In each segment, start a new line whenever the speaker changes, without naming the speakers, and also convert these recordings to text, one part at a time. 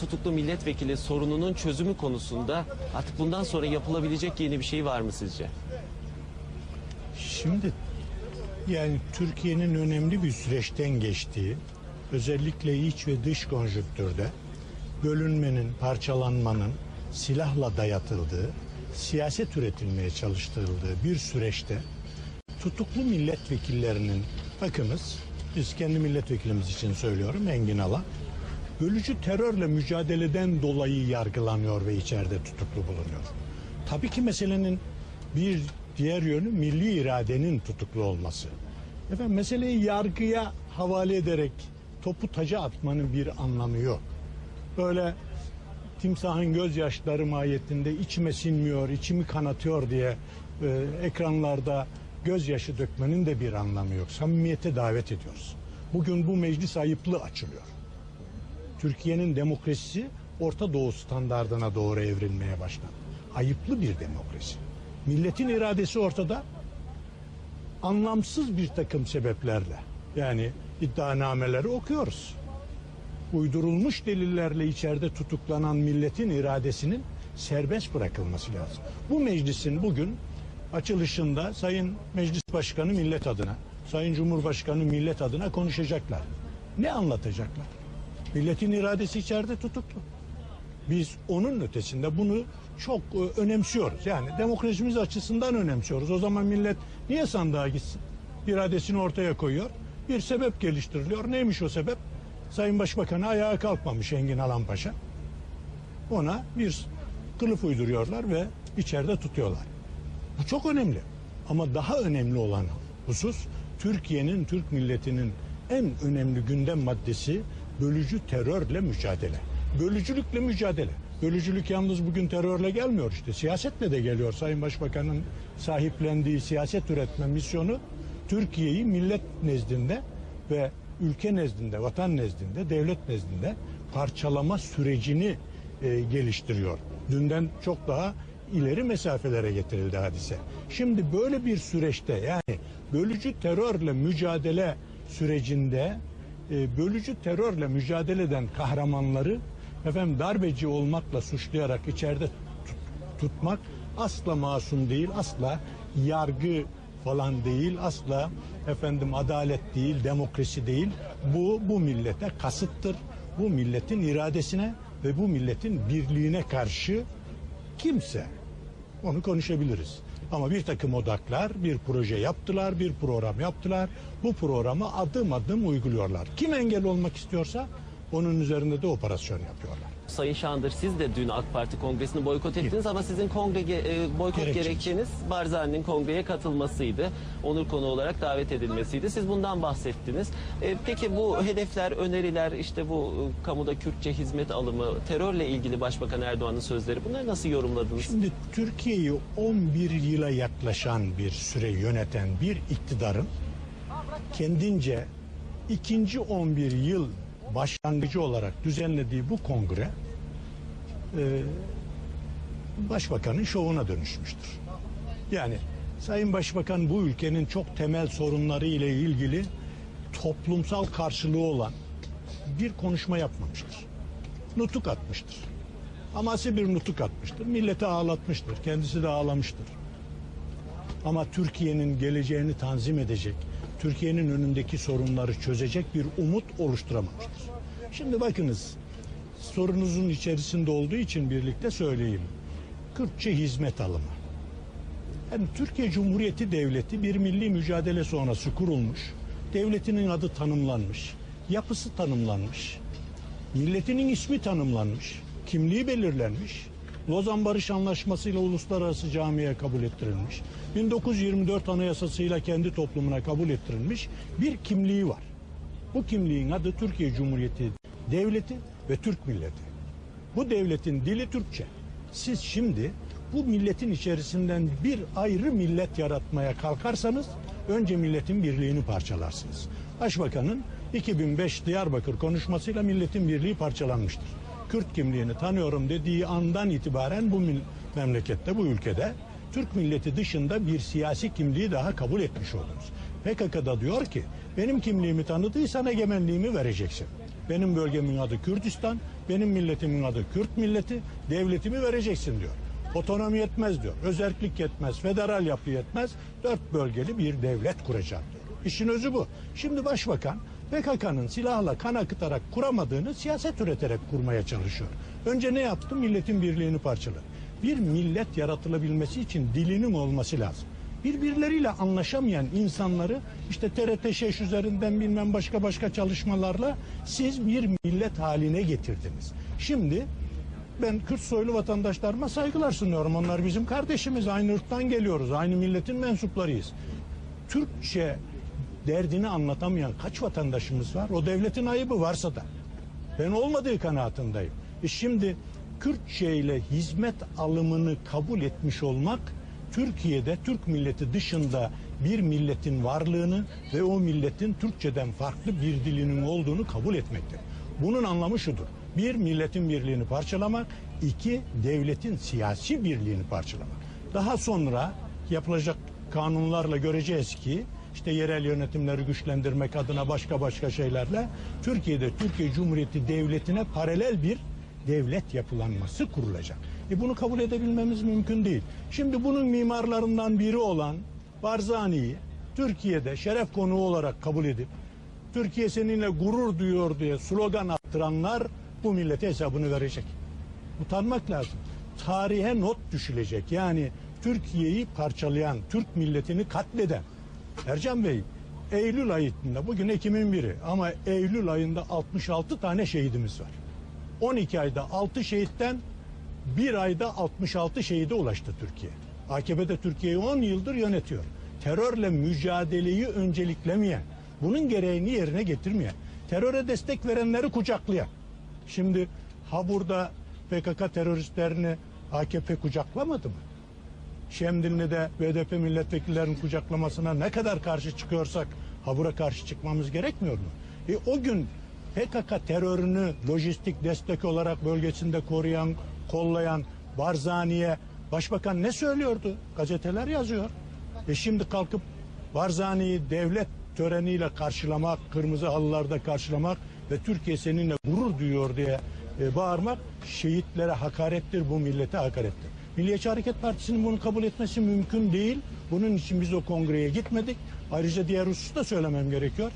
tutuklu milletvekili sorununun çözümü konusunda artık bundan sonra yapılabilecek yeni bir şey var mı sizce?
Şimdi yani Türkiye'nin önemli bir süreçten geçtiği, özellikle iç ve dış konjüktürde bölünmenin, parçalanmanın silahla dayatıldığı, siyaset üretilmeye çalıştırıldığı bir süreçte tutuklu milletvekillerinin bakınız biz kendi milletvekilimiz için söylüyorum Engin Alan bölücü terörle mücadeleden dolayı yargılanıyor ve içeride tutuklu bulunuyor. Tabii ki meselenin bir diğer yönü milli iradenin tutuklu olması. Efendim meseleyi yargıya havale ederek topu taca atmanın bir anlamı yok. Böyle timsahın gözyaşları mahiyetinde içime sinmiyor, içimi kanatıyor diye e, ekranlarda gözyaşı dökmenin de bir anlamı yok. Samimiyete davet ediyoruz. Bugün bu meclis ayıplı açılıyor. Türkiye'nin demokrasisi Orta Doğu standardına doğru evrilmeye başladı. Ayıplı bir demokrasi. Milletin iradesi ortada. Anlamsız bir takım sebeplerle yani iddianameleri okuyoruz. Uydurulmuş delillerle içeride tutuklanan milletin iradesinin serbest bırakılması lazım. Bu meclisin bugün açılışında Sayın Meclis Başkanı millet adına, Sayın Cumhurbaşkanı millet adına konuşacaklar. Ne anlatacaklar? Milletin iradesi içeride tutuklu. Biz onun ötesinde bunu çok e, önemsiyoruz. Yani demokrasimiz açısından önemsiyoruz. O zaman millet niye sandığa gitsin? İradesini ortaya koyuyor. Bir sebep geliştiriliyor. Neymiş o sebep? Sayın Başbakan'a ayağa kalkmamış Engin Alan Paşa. Ona bir kılıf uyduruyorlar ve içeride tutuyorlar. Bu çok önemli. Ama daha önemli olan husus Türkiye'nin, Türk milletinin en önemli gündem maddesi bölücü terörle mücadele. Bölücülükle mücadele. Bölücülük yalnız bugün terörle gelmiyor işte. Siyasetle de geliyor. Sayın Başbakan'ın sahiplendiği siyaset üretme misyonu Türkiye'yi millet nezdinde ve ülke nezdinde, vatan nezdinde, devlet nezdinde parçalama sürecini e, geliştiriyor. Dünden çok daha ileri mesafelere getirildi hadise. Şimdi böyle bir süreçte yani bölücü terörle mücadele sürecinde e, bölücü terörle mücadele eden kahramanları efendim darbeci olmakla suçlayarak içeride tut- tutmak asla masum değil, asla yargı falan değil, asla efendim adalet değil, demokrasi değil. Bu bu millete kasıttır. Bu milletin iradesine ve bu milletin birliğine karşı kimse onu konuşabiliriz. Ama bir takım odaklar bir proje yaptılar, bir program yaptılar. Bu programı adım adım uyguluyorlar. Kim engel olmak istiyorsa onun üzerinde de operasyon yapıyorlar.
Sayın Şandır siz de dün AK Parti kongresini boykot ettiniz ama sizin kongre e, boykot
Gerekçeniz.
gerekçeniz Barzani'nin kongreye katılmasıydı. Onur konu olarak davet edilmesiydi. Siz bundan bahsettiniz. E, peki bu hedefler, öneriler, işte bu e, kamuda Kürtçe hizmet alımı, terörle ilgili Başbakan Erdoğan'ın sözleri bunları nasıl yorumladınız?
Şimdi Türkiye'yi 11 yıla yaklaşan bir süre yöneten bir iktidarın kendince ikinci 11 yıl başlangıcı olarak düzenlediği bu kongre e, başbakanın şovuna dönüşmüştür. Yani Sayın Başbakan bu ülkenin çok temel sorunları ile ilgili toplumsal karşılığı olan bir konuşma yapmamıştır. Nutuk atmıştır. Amasi bir nutuk atmıştır. Milleti ağlatmıştır. Kendisi de ağlamıştır. Ama Türkiye'nin geleceğini tanzim edecek, Türkiye'nin önündeki sorunları çözecek bir umut oluşturamamıştır. Şimdi bakınız, sorunuzun içerisinde olduğu için birlikte söyleyeyim. Kürtçe hizmet alımı. Yani Türkiye Cumhuriyeti Devleti bir milli mücadele sonrası kurulmuş, devletinin adı tanımlanmış, yapısı tanımlanmış, milletinin ismi tanımlanmış, kimliği belirlenmiş, Lozan Barış Anlaşması ile uluslararası camiye kabul ettirilmiş, 1924 Anayasası'yla kendi toplumuna kabul ettirilmiş bir kimliği var. Bu kimliğin adı Türkiye Cumhuriyeti Devleti ve Türk milleti. Bu devletin dili Türkçe. Siz şimdi bu milletin içerisinden bir ayrı millet yaratmaya kalkarsanız önce milletin birliğini parçalarsınız. Başbakanın 2005 Diyarbakır konuşmasıyla milletin birliği parçalanmıştır. Kürt kimliğini tanıyorum dediği andan itibaren bu memlekette, bu ülkede Türk milleti dışında bir siyasi kimliği daha kabul etmiş oldunuz. PKK'da diyor ki benim kimliğimi tanıdıysan egemenliğimi vereceksin. Benim bölgemin adı Kürdistan, benim milletimin adı Kürt milleti, devletimi vereceksin diyor. Otonomi yetmez diyor, özerklik yetmez, federal yapı yetmez, dört bölgeli bir devlet kuracağım diyor. İşin özü bu. Şimdi başbakan PKK'nın silahla kan akıtarak kuramadığını siyaset üreterek kurmaya çalışıyor. Önce ne yaptı? Milletin birliğini parçaladı. Bir millet yaratılabilmesi için dilinin olması lazım. Birbirleriyle anlaşamayan insanları işte TRT şeş üzerinden bilmem başka başka çalışmalarla siz bir millet haline getirdiniz. Şimdi ben Kürt soylu vatandaşlarıma saygılar sunuyorum. Onlar bizim kardeşimiz. Aynı ırktan geliyoruz. Aynı milletin mensuplarıyız. Türkçe derdini anlatamayan kaç vatandaşımız var? O devletin ayıbı varsa da. Ben olmadığı kanaatindeyim. E şimdi Kürtçe ile hizmet alımını kabul etmiş olmak Türkiye'de Türk milleti dışında bir milletin varlığını ve o milletin Türkçeden farklı bir dilinin olduğunu kabul etmektir. Bunun anlamı şudur. Bir, milletin birliğini parçalamak. iki devletin siyasi birliğini parçalamak. Daha sonra yapılacak kanunlarla göreceğiz ki işte yerel yönetimleri güçlendirmek adına başka başka şeylerle Türkiye'de Türkiye Cumhuriyeti Devleti'ne paralel bir devlet yapılanması kurulacak. E bunu kabul edebilmemiz mümkün değil. Şimdi bunun mimarlarından biri olan Barzani'yi Türkiye'de şeref konuğu olarak kabul edip Türkiye seninle gurur duyuyor diye slogan attıranlar bu millete hesabını verecek. Utanmak lazım. Tarihe not düşülecek. Yani Türkiye'yi parçalayan, Türk milletini katleden. Ercan Bey, Eylül ayında, bugün Ekim'in biri ama Eylül ayında 66 tane şehidimiz var. 12 ayda 6 şehitten bir ayda 66 şehide ulaştı Türkiye. AKP de Türkiye'yi 10 yıldır yönetiyor. Terörle mücadeleyi önceliklemeyen, bunun gereğini yerine getirmeyen, teröre destek verenleri kucaklayan. Şimdi ha burada PKK teröristlerini AKP kucaklamadı mı? Şemdinli'de BDP milletvekillerinin kucaklamasına ne kadar karşı çıkıyorsak habura karşı çıkmamız gerekmiyor mu? E, o gün PKK terörünü lojistik destek olarak bölgesinde koruyan, kollayan Barzani'ye başbakan ne söylüyordu? Gazeteler yazıyor. E şimdi kalkıp Barzani'yi devlet töreniyle karşılamak, kırmızı halılarda karşılamak ve Türkiye seninle gurur duyuyor diye e, bağırmak şehitlere hakarettir, bu millete hakarettir. Milliyetçi Hareket Partisi'nin bunu kabul etmesi mümkün değil. Bunun için biz o kongreye gitmedik. Ayrıca diğer hususu da söylemem gerekiyor.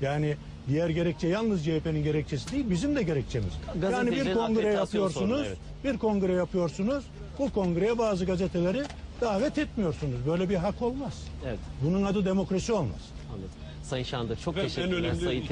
Yani diğer gerekçe yalnız CHP'nin gerekçesi değil, bizim de gerekçemiz. Yani bir kongre yapıyorsunuz,
sorunu, evet.
bir kongre yapıyorsunuz. Bu kongreye bazı gazeteleri davet etmiyorsunuz. Böyle bir hak olmaz.
Evet
Bunun adı demokrasi olmaz.
anladım. Sayın Şandır çok
en
teşekkürler. Sayın